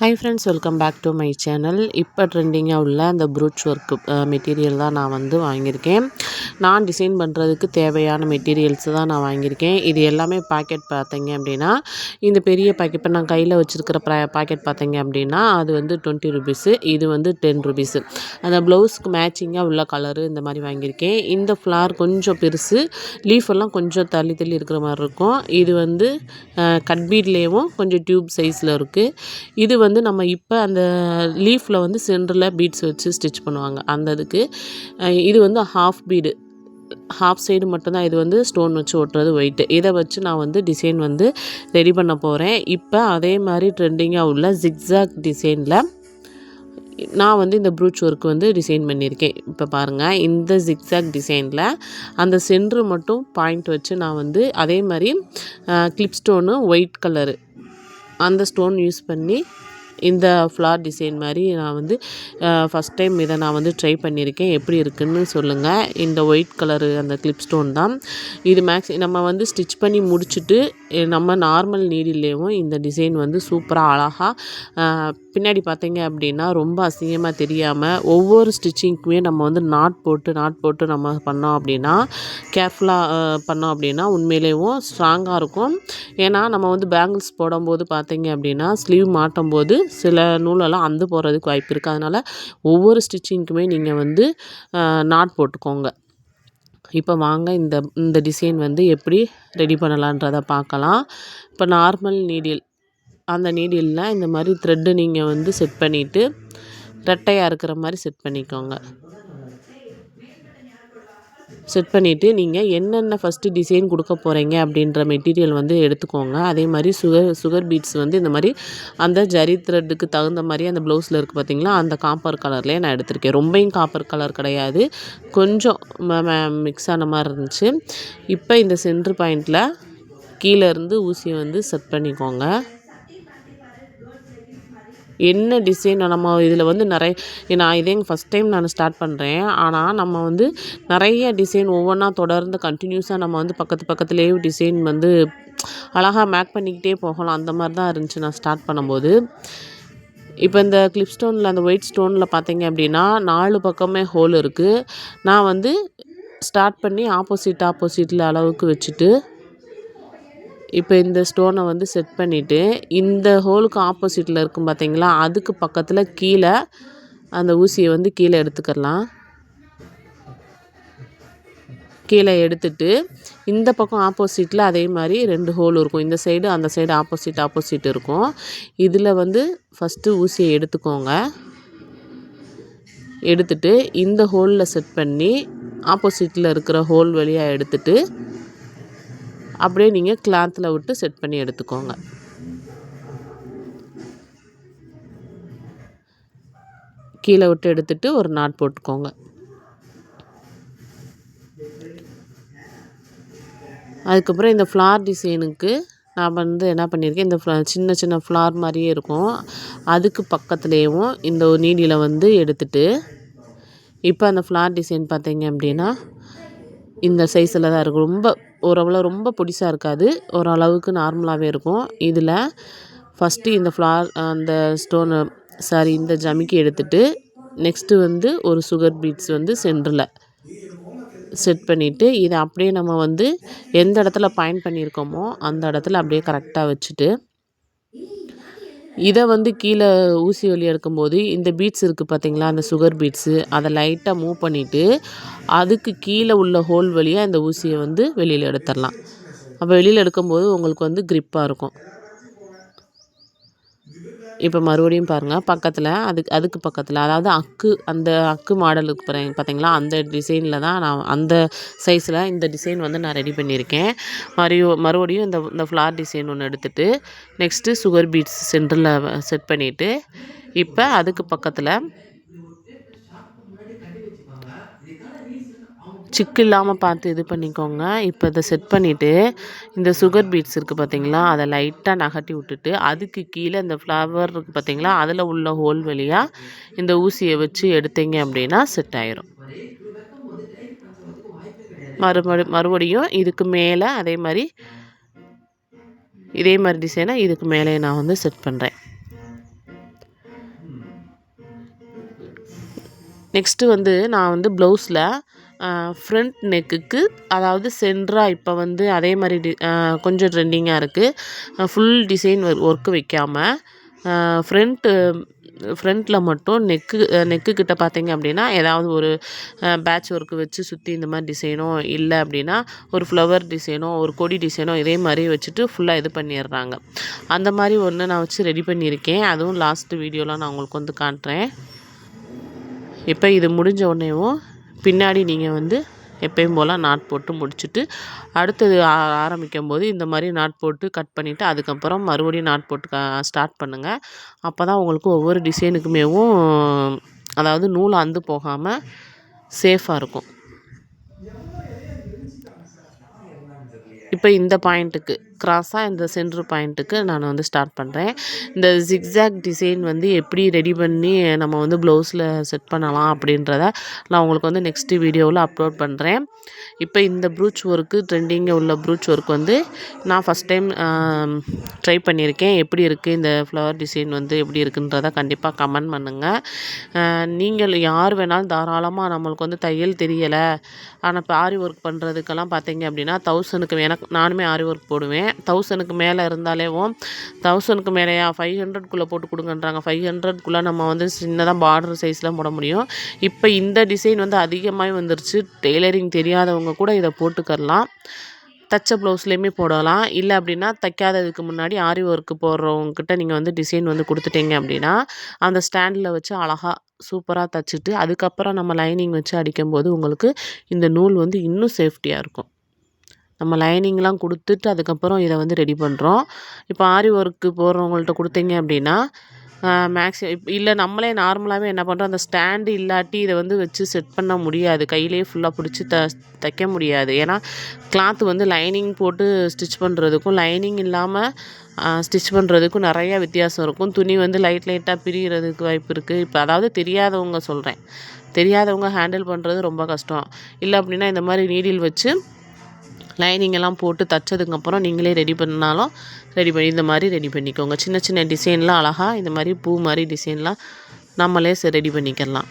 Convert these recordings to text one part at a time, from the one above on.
Hi friends welcome back to my channel இப்போ ட்ரெண்டிங்காக உள்ள அந்த ப்ரூச் ஒர்க்கு மெட்டீரியல் தான் நான் வந்து வாங்கியிருக்கேன். நான் டிசைன் பண்ணுறதுக்கு தேவையான மெட்டீரியல்ஸ் தான் நான் வாங்கியிருக்கேன். இது எல்லாமே பாக்கெட் பார்த்தீங்க அப்படின்னா இந்த பெரிய பாக்கெட் இப்போ நான் கையில் வச்சுருக்கிற ப்ரா பாக்கெட் பார்த்தீங்க அப்படின்னா அது வந்து டுவெண்ட்டி ருபீஸு இது வந்து டென் ருபீஸு அந்த ப்ளவுஸ்க்கு மேட்சிங்காக உள்ள கலரு இந்த மாதிரி வாங்கியிருக்கேன். இந்த ஃப்ளார் கொஞ்சம் பெருசு லீஃப் எல்லாம் கொஞ்சம் தள்ளி தள்ளி இருக்கிற மாதிரி இருக்கும். இது வந்து கட்பீட்லேயும் கொஞ்சம் டியூப் சைஸில் இருக்குது இது வந்து வந்து நம்ம இப்போ அந்த லீஃபில் வந்து சென்டரில் பீட்ஸ் வச்சு ஸ்டிச் பண்ணுவாங்க. அந்த இதுக்கு இது வந்து ஹாஃப் பீடு ஹாஃப் சைடு மட்டும்தான் இது வந்து ஸ்டோன் வச்சு ஒட்டுறது ஒயிட்டு இதை வச்சு நான் வந்து டிசைன் வந்து ரெடி பண்ண போகிறேன் இப்போ அதே மாதிரி ட்ரெண்டிங்காக உள்ள ஜிக்ஸாக் டிசைனில் நான் வந்து இந்த ப்ரூச் ஒர்க் வந்து டிசைன் பண்ணியிருக்கேன். இப்போ பாருங்கள் இந்த ஜிக்ஸாக் டிசைனில் அந்த சென்ட்ரு மட்டும் பாயிண்ட் வச்சு நான் வந்து அதே மாதிரி கிளிப் ஸ்டோனு ஒயிட் கலரு அந்த ஸ்டோன் யூஸ் பண்ணி இந்த ஃப்ளார் டிசைன் மாதிரி நான் வந்து ஃபஸ்ட் டைம் இதை நான் வந்து ட்ரை பண்ணியிருக்கேன். எப்படி இருக்குதுன்னு சொல்லுங்கள் இந்த ஒயிட் கலரு அந்த கிளிப் ஸ்டோன் தான். இது மேக்ஸ் நம்ம வந்து ஸ்டிச் பண்ணி முடிச்சுட்டு நம்ம நார்மல் நீடிலேயும் இந்த டிசைன் வந்து சூப்பராக அழகாக பின்னாடி பார்த்தீங்க அப்படின்னா ரொம்ப அசிங்கமாக தெரியாமல் ஒவ்வொரு ஸ்டிச்சிங்க்குமே நம்ம வந்து நாட் போட்டு நாட் போட்டு நம்ம பண்ணோம் அப்படின்னா கேர்ஃபுல்லாக பண்ணோம் அப்படின்னா உண்மையிலேயும் ஸ்ட்ராங்காக இருக்கும். ஏன்னா நம்ம வந்து பேங்கிள்ஸ் போடும்போது பார்த்தீங்க அப்படின்னா ஸ்லீவ் மாட்டும் போது சில நூலெல்லாம் அந்து போகிறதுக்கு வாய்ப்பு இருக்குது அதனால் ஒவ்வொரு ஸ்டிச்சிங்க்குமே நீங்கள் வந்து நாட் போட்டுக்கோங்க. இப்போ வாங்க இந்த இந்த டிசைன் வந்து எப்படி ரெடி பண்ணலான்றதை பார்க்கலாம் இப்போ நார்மல் நீடில் அந்த நீடிலில் இந்த மாதிரி த்ரெட்டு நீங்கள் வந்து செட் பண்ணிவிட்டு ரெட்டையாக இருக்கிற மாதிரி செட் பண்ணிக்கோங்க. செட் பண்ணிவிட்டு நீங்கள் என்னென்ன ஃபஸ்ட்டு டிசைன் கொடுக்க போகிறீங்க அப்படின்ற மெட்டீரியல் வந்து எடுத்துக்கோங்க. அதே மாதிரி சுகர் சுகர் பீட்ஸ் வந்து இந்த மாதிரி அந்த ஜரி த்ரெட்டுக்கு தகுந்த மாதிரி அந்த ப்ளவுஸில் இருக்குது பார்த்திங்களா அந்த காப்பர் கலர்லேயே நான் எடுத்திருக்கேன். ரொம்பையும் காப்பர் கலர் கிடையாது. கொஞ்சம் மிக்ஸ் ஆன மாதிரி இருந்துச்சு. இப்போ இந்த சென்ட்ரு பாயிண்டில் கீழே இருந்து ஊசியை வந்து செட் பண்ணிக்கோங்க. என்ன டிசைன் நம்ம இதில் வந்து நிறைய நான் இதே ஃபஸ்ட் டைம் நான் ஸ்டார்ட் பண்ணுறேன் ஆனால் நம்ம வந்து நிறைய டிசைன் ஒவ்வொன்றா தொடர்ந்து கண்டினியூஸாக நம்ம வந்து பக்கத்து பக்கத்துலேயே டிசைன் வந்து அழகாக மேக் பண்ணிக்கிட்டே போகலாம். அந்த மாதிரி தான் இருந்துச்சு நான் ஸ்டார்ட் பண்ணும்போது. இப்போ இந்த கிளிப் ஸ்டோனில் அந்த ஒயிட் ஸ்டோனில் பார்த்தீங்க அப்படின்னா நாலு பக்கமே ஹோல் இருக்குது நான் வந்து ஸ்டார்ட் பண்ணி ஆப்போசிட் ஆப்போசிட்டில் அளவுக்கு வச்சுட்டு இப்போ இந்த ஸ்டோனை வந்து செட் பண்ணிவிட்டு இந்த ஹோலுக்கு ஆப்போசிட்டில் இருக்கும் பார்த்தீங்களா அதுக்கு பக்கத்தில் கீழே அந்த ஊசியை வந்து கீழே எடுத்துக்கலாம் கீழே எடுத்துட்டு இந்த பக்கம் ஆப்போசிட்டில் அதே மாதிரி ரெண்டு ஹோல் இருக்கும். இந்த சைடு அந்த சைடு ஆப்போசிட் ஆப்போசிட் இருக்கும். இதில் வந்து ஃபஸ்ட்டு ஊசியை எடுத்துக்கோங்க. எடுத்துட்டு இந்த ஹோலில் செட் பண்ணி ஆப்போசிட்டில் இருக்கிற ஹோல் வழியாக எடுத்துட்டு அப்படியே நீங்கள் கிளாத்தில் விட்டு செட் பண்ணி எடுத்துக்கோங்க. கீழே விட்டு எடுத்துட்டு ஒரு நாட் போட்டுக்கோங்க. அதுக்கப்புறம் இந்த ஃப்ளார் டிசைனுக்கு நான் வந்து என்ன பண்ணியிருக்கேன் இந்த ஃப்ளா சின்ன சின்ன ஃப்ளார் மாதிரியே இருக்கும். அதுக்கு பக்கத்துலேயும் இந்த நீடியில் வந்து எடுத்துட்டு இப்போ அந்த ஃப்ளார் டிசைன் பார்த்தீங்க அப்படின்னா இந்த சைஸில் தான் இருக்கும். ரொம்ப ஓரளவு ரொம்ப பொடிசாக இருக்காது. ஓரளவுக்கு நார்மலாகவே இருக்கும். இதில் ஃபஸ்ட்டு இந்த ஃப்ளார் அந்த ஸ்டோனு சாரி இந்த ஜமிக்கி எடுத்துகிட்டு நெக்ஸ்ட்டு வந்து ஒரு சுகர் பீட்ஸ் வந்து சென்டரில் செட் பண்ணிவிட்டு இதை அப்படியே நம்ம வந்து எந்த இடத்துல பாயிண்ட் பண்ணியிருக்கோமோ அந்த இடத்துல அப்படியே கரெக்டாக வச்சுட்டு இதை வந்து கீழே ஊசி வழி எடுக்கும்போது இந்த பீட்ஸ் இருக்குது பார்த்தீங்களா? அந்த சுகர் பீட்ஸு அதை லைட்டாக மூவ் பண்ணிவிட்டு அதுக்கு கீழே உள்ள ஹோல் வழியாக இந்த ஊசியை வந்து வெளியில் எடுத்துடலாம். அப்போ வெளியில் எடுக்கும்போது உங்களுக்கு வந்து க்ரிப்பாக இருக்கும். இப்போ மறுபடியும் பாருங்கள் பக்கத்தில் அதுக்கு அதுக்கு பக்கத்தில் அதாவது அக்கு அந்த அக்கு மாடலுக்கு பாருங்க பார்த்தீங்களா அந்த டிசைனில் தான் நான் அந்த சைஸில் இந்த டிசைன் வந்து நான் ரெடி பண்ணியிருக்கேன். மறுபடியும் மறுபடியும் இந்த இந்த ஃப்ளார் டிசைன் ஒன்று எடுத்துகிட்டு நெக்ஸ்ட்டு சுகர் பீட்ஸ் சென்டரில் செட் பண்ணிவிட்டு இப்போ அதுக்கு பக்கத்தில் சிக்கு இல்லாமல் பார்த்து இது பண்ணிக்கோங்க. இப்போ இதை செட் பண்ணிவிட்டு இந்த சுகர் பீட்ஸ் இருக்குது பார்த்தீங்களா அதை லைட்டாக நகட்டி விட்டுட்டு அதுக்கு கீழே இந்த ஃப்ளவர் இருக்குது பார்த்தீங்களா அதில் உள்ள ஹோல் வழியாக இந்த ஊசியை வச்சு எடுத்தீங்க அப்படின்னா செட் ஆயிரும். மறுபடி மறுபடியும் இதுக்கு மேலே அதே மாதிரி இதே மாதிரி டிசைனை இதுக்கு மேலே நான் வந்து செட் பண்ணுறேன் நெக்ஸ்ட்டு வந்து நான் வந்து ப்ளவுஸில் ஃப்ரண்ட் நெக்குக்கு அதாவது சென்டராக இப்போ வந்து அதே மாதிரி டி கொஞ்சம் ட்ரெண்டிங்காக இருக்குது ஃபுல் டிசைன் ஒர்க்கு வைக்காமல் ஃப்ரண்ட்டு ஃப்ரண்ட்டில் மட்டும் நெக்கு நெக்கு கிட்ட பார்த்தீங்க அப்படின்னா ஏதாவது ஒரு பேட்ச் ஒர்க்கு வச்சு சுற்றி இந்த மாதிரி டிசைனோ இல்லை அப்படின்னா ஒரு ஃப்ளவர் டிசைனோ ஒரு கொடி டிசைனோ இதே மாதிரி வச்சுட்டு ஃபுல்லாக இது பண்ணிடுறாங்க. அந்த மாதிரி ஒன்று நான் வச்சு ரெடி பண்ணியிருக்கேன். அதுவும் லாஸ்ட்டு வீடியோலாம் நான் உங்களுக்கு வந்து காட்டுறேன். இப்போ இது முடிஞ்ச உடனேவும் பின்னாடி நீங்கள் வந்து எப்பயும் போல் நாட் போட்டு முடிச்சுட்டு அடுத்தது ஆரம்பிக்கும் போது இந்த மாதிரி நாட் போட்டு கட் பண்ணிவிட்டு அதுக்கப்புறம் மறுபடியும் நாட் போட்டு க ஸ்டார்ட் பண்ணுங்கள் அப்போ தான் உங்களுக்கு ஒவ்வொரு டிசைனுக்குமேவும் அதாவது நூல் அந்து போகாமல் சேஃபாக இருக்கும். இப்போ இந்த பாயிண்ட்டுக்கு க்ராஸாக இந்த சென்ட்ரு பாயிண்ட்டுக்கு நான் வந்து ஸ்டார்ட் பண்ணுறேன் இந்த ஜிக்ஸாக் டிசைன் வந்து எப்படி ரெடி பண்ணி நம்ம வந்து ப்ளவுஸில் செட் பண்ணலாம் அப்படின்றத நான் உங்களுக்கு வந்து நெக்ஸ்ட்டு வீடியோவில் அப்லோட் பண்ணுறேன் இப்போ இந்த ப்ரூச் ஒர்க்கு ட்ரெண்டிங்கில் உள்ள ப்ரூச் ஒர்க் வந்து நான் ஃபஸ்ட் டைம் ட்ரை பண்ணியிருக்கேன். எப்படி இருக்குது இந்த ஃப்ளவர் டிசைன் வந்து எப்படி இருக்குன்றத கண்டிப்பாக கமெண்ட் பண்ணுங்கள் நீங்கள் யார் வேணாலும் தாராளமாக நம்மளுக்கு வந்து தையல் தெரியலை. ஆனால் இப்போ ஆரி ஒர்க் பண்ணுறதுக்கெல்லாம் பார்த்தீங்க அப்படின்னா தௌசண்ட்க்கு எனக்கு நானுமே ஆரி ஒர்க் போடுவேன். தௌசண்ட்க்கு மேலே இருந்தாலேவும் தௌசண்ட்க்கு மேலேயா? ஃபைவ் ஹண்ட்ரட்குள்ளே போட்டு கொடுங்கன்றாங்க. ஃபைவ் ஹண்ட்ரட்குள்ளே நம்ம வந்து சின்னதாக பார்டர் சைஸ்லாம் போட முடியும். இப்போ இந்த டிசைன் வந்து அதிகமாக வந்துருச்சு. டெய்லரிங் தெரியாதவங்க கூட இதை போட்டுக்கரலாம் தச்ச ப்ளவுஸ்லேயுமே போடலாம். இல்லை அப்படின்னா தைக்காததுக்கு முன்னாடி ஆரி ஒர்க்கு போடுறவங்கக்கிட்ட நீங்கள் வந்து டிசைன் வந்து கொடுத்துட்டீங்க அப்படின்னா அந்த ஸ்டாண்டில் வச்சு அழகாக சூப்பராக தைச்சிட்டு அதுக்கப்புறம் நம்ம லைனிங் வச்சு அடிக்கும்போது உங்களுக்கு இந்த நூல் வந்து இன்னும் சேஃப்டியாக இருக்கும். நம்ம லைனிங்லாம் கொடுத்துட்டு அதுக்கப்புறம் இதை வந்து ரெடி பண்ணுறோம் இப்போ ஆரி ஒர்க்கு போடுறவங்கள்ட்ட கொடுத்தீங்க அப்படின்னா மேக்ஸி இல்லை நம்மளே நார்மலாகவே என்ன பண்ணுறோம் அந்த ஸ்டாண்டு இல்லாட்டி இதை வந்து வச்சு செட் பண்ண முடியாது. கையிலே ஃபுல்லாக பிடிச்சி த தைக்க முடியாது. ஏன்னா கிளாத் வந்து லைனிங் போட்டு ஸ்டிச் பண்ணுறதுக்கும் லைனிங் இல்லாமல் ஸ்டிச் பண்ணுறதுக்கும் நிறையா வித்தியாசம் இருக்கும். துணி வந்து லைட் லைட்டாக பிரிகிறதுக்கு வாய்ப்பு இருக்குது இப்போ அதாவது தெரியாதவங்க சொல்கிறேன் தெரியாதவங்க ஹேண்டில் பண்ணுறது ரொம்ப கஷ்டம். இல்லை அப்படின்னா இந்த மாதிரி நீடில் வச்சு லைனிங் எல்லாம் போட்டு தைச்சதுக்கப்புறம் நீங்களே ரெடி பண்ணாலும் ரெடி பண்ணி இந்த மாதிரி ரெடி பண்ணிக்கோங்க. சின்ன சின்ன டிசைன்லாம் அழகாக இந்த மாதிரி பூ மாதிரி டிசைன்லாம் நம்மளே ரெடி பண்ணிக்கலாம்.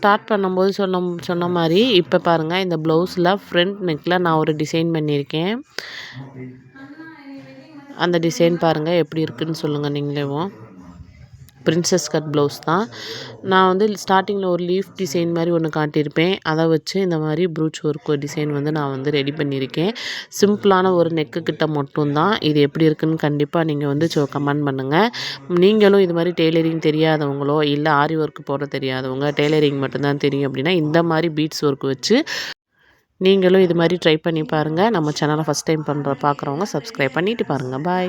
ஸ்டார்ட் பண்ணும்போது சொன்ன சொன்ன மாதிரி இப்போ பாருங்கள் இந்த ப்ளவுஸில் ஃப்ரண்ட் நெக்கில் நான் ஒரு டிசைன் பண்ணியிருக்கேன். அந்த டிசைன் பாருங்கள் எப்படி இருக்குதுன்னு சொல்லுங்கள் நீங்களேவும் பிரின்சஸ் கட் ப்ளவுஸ் தான். நான் வந்து ஸ்டார்டிங்கில் ஒரு லீஃப் டிசைன் மாதிரி ஒன்று காட்டியிருப்பேன். அதை வச்சு இந்த மாதிரி ப்ரூச் ஒர்க் டிசைன் வந்து நான் வந்து ரெடி பண்ணியிருக்கேன். சிம்பிளான ஒரு நெக்கு கிட்ட மட்டும்தான் இது எப்படி இருக்குதுன்னு கண்டிப்பாக நீங்கள் வந்து சோ கமெண்ட் பண்ணுங்கள் நீங்களும் இது மாதிரி டெய்லரிங் தெரியாதவங்களோ இல்லை ஆரி ஒர்க் போட தெரியாதவங்க டெய்லரிங் மட்டும்தான் தெரியும் அப்படின்னா இந்த மாதிரி பீட்ஸ் ஒர்க் வச்சு நீங்களும் இது மாதிரி ட்ரை பண்ணி பாருங்கள் நம்ம சேனலை ஃபஸ்ட் டைம் பண்ணுற பார்க்குறவங்க சப்ஸ்கிரைப் பண்ணிவிட்டு பாருங்கள் பாய்